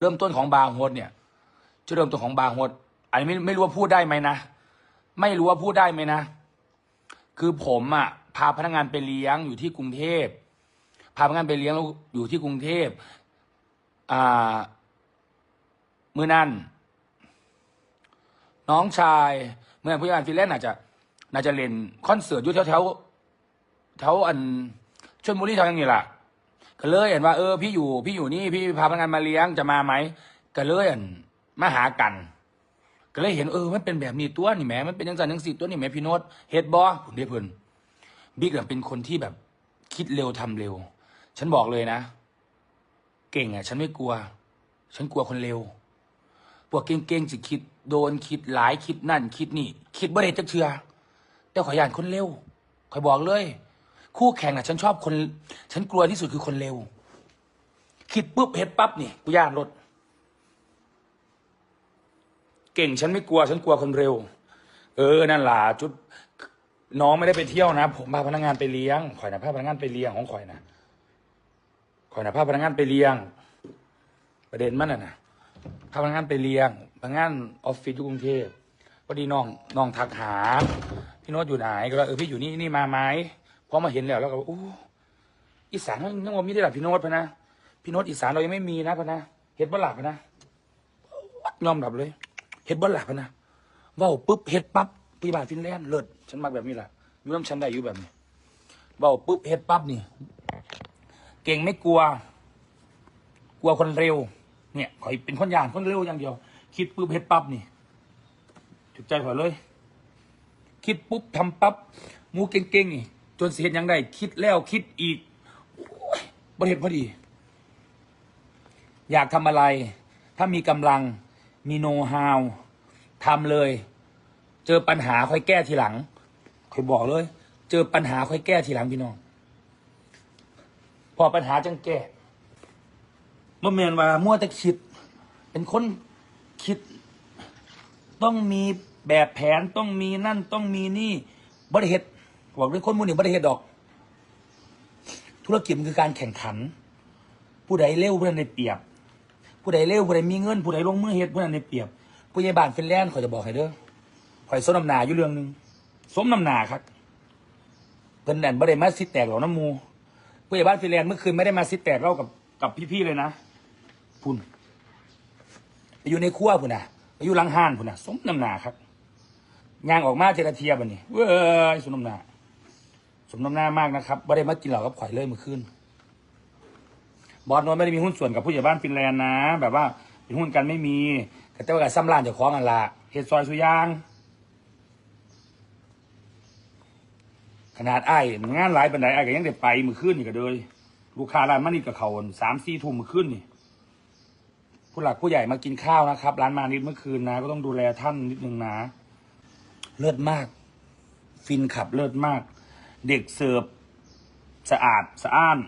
เริ่มต้นของบาร์โฮสเนี่ยจุดเริ่มต้นของบาร์โฮสอันนี้ไม่ไม่รู้ว่าพูดได้ไหมนะ ไม่รู้ว่าพูดได้ไหมนะ คือผมอะพาพนักงานไปเลี้ยงอยู่ที่กรุงเทพ พาพนักงานไปเลี้ยงแล้วอยู่ที่กรุงเทพอ่ามือนั่นน้องชายเมื่อผู้ใหญ่ฟินแลนด์อาจจะน่าจะเล่นคอนเสิร์ตอยู่แถวแถวแถวอันชลบุรีแถวอย่างนี้แหละ ก็เลยเห็นว่าเออพี่อยู่พี่อยู่นี่พี่พาพนักงานมาเลี้ยงจะมาไหมก็เลยอันมาหากัน ก็เลยเห็นเออมันเป็นแบบนี้ตัวนี่แหมมันเป็นยังไงยังสี่ตัวนี่แหมพี่โน้ตเฮ็ดบอผมเรียกเพิ่นบิ๊กเป็นคนที่แบบคิดเร็วทำเร็ว ฉันบอกเลยนะ เก่งอะ ฉันไม่กลัว ฉันกลัวคนเร็วพวกเก่งๆสิคิดโดนคิดหลายคิดนั่น คิดนี่ คิดบ่ได้จักเทือแต่ขอยยานคนเร็วขอยบอกเลย คู่แข่งน่ะ ฉันชอบคน ฉันกลัวที่สุดคือคนเร็ว คิดปุ๊บเฮ็ดปั๊บนี่กูย่านรถ เก่งฉันไม่กลัว ฉันกลัวคนเร็ว เออนั่นล่ะจุดน้องไม่ได้ไปเที่ยวนะ ผมพาพนักงานไปเลี้ยงข่อยนะพาพนักงานไปเลี้ยงของข่อยนะข่อยนะพาพนักงานไปเลี้ยง ประเด็นมันน่ะนะพาพนักงานไปเลี้ยงพนักงานออฟฟิศอยู่กรุงเทพพอดีน้องน้องทักหา พี่โน้ตอยู่ไหนก็เลยเออพี่อยู่นี่นี่มาไหม พอมาเห็นแล้วแล้วก็บอกอู้อีสานมันยังว่ามีได้หลับพี่โน้ตพะนะพี่โน้ตอีสานเรายังไม่มีนะพะนะเห็ดบ่หลับพะนะยอมรับเลย เห็ดบ่หลับพะนะเว้าปุ๊บเห็ดปั๊บพี่บาทฟินแลนด์เลิศฉันมักแบบนี้แหละอยู่น้ำฉันได้อยู่แบบนี้เว้าปุ๊บเห็ดปั๊บนี่ เก่งไม่กลัว กลัวคนเร็ว เนี่ยขอยเป็นคนยานคนเร็วอย่างเดียว คิดปุ๊บเฮ็ดปั๊บนี่ถูกใจขอยเลย คิดปุ๊บทำปั๊บหมูเก่งๆนี่ จนเสียยังได้คิดแล้วคิดอีกอบริเหตุพอดี อยากทำอะไร ถ้ามีกำลังมีโน้ตฮาวทำเลย เจอปัญหาค่อยแก้ทีหลังค่อยบอกเลย เจอปัญหาค่อยแก้ทีหลังพี่น้อง พอปัญหาจังแก้เมื่อเมนว่ามั่วแต่คิด เป็นคนคิด ต้องมีแบบแผนต้องมีนั่นต้องมีนี่บริเหตุ บอกเลยคนมูนี่บริเหตุดอก ธุรกิจมันคือการแข่งขัน ผู้ใดเร็วผู้นั้นได้เปรียบ ผู้ใดเร็วผู้ใดมีเงิน ผู้ใดลงมือเฮ็ดผู้นั้นได้เปรียบ ผู้ใหญ่บ้านฟินแลนด์ขอยจะบอกให้เด้อขอยสมน้ำหนาอยู่เรื่องหนึ่งสมน้ำหนาครับเพิ่นแน่นบ่ได้มาซิแตกหรอกน้ำมู ผู้ใหญ่บ้านฟินแลนด์เมื่อคืนไม่ได้มาซิแตกเล่ากับกับพี่ๆเลยนะพุ่นไปอยู่ในครัวพุ่นนะไปอยู่หลังห้านพุ่นนะสมน้ำหนาครับย่างออกมาเจรเทียบันนี่เว้ยสมน้ำหนา สมน้ำหน้ามากนะครับไม่ได้มากินเหล้ากับข่อยเลยเมื่อคืนบอสโนนไม่ได้มีหุ้นส่วนกับผู้ใหญ่บ้านฟินแลนด์นะ แบบว่าเป็นหุ้นกันไม่มีแต่ว่ากับซ้ำร้านเจ้าของอันละเฮ็ดซอยสุยาง ขนาดไอ้งานหลายปันไดไอ้ยก็ยังได้ไปมือขึ้นนี่ก็เลยลูกค้าร้านมันนี่กับเขาสามสี่ทุ่มมือขึ้นนี่ผู้หลักผู้ใหญ่มากินข้าวนะครับ ร้านมานิดเมื่อคืนนะ ก็ต้องดูแลท่านนิดนึงนะ เลิศมาก ฟินขับเลิศมาก เด็กเสิร์ฟสะอาดสะอ้าน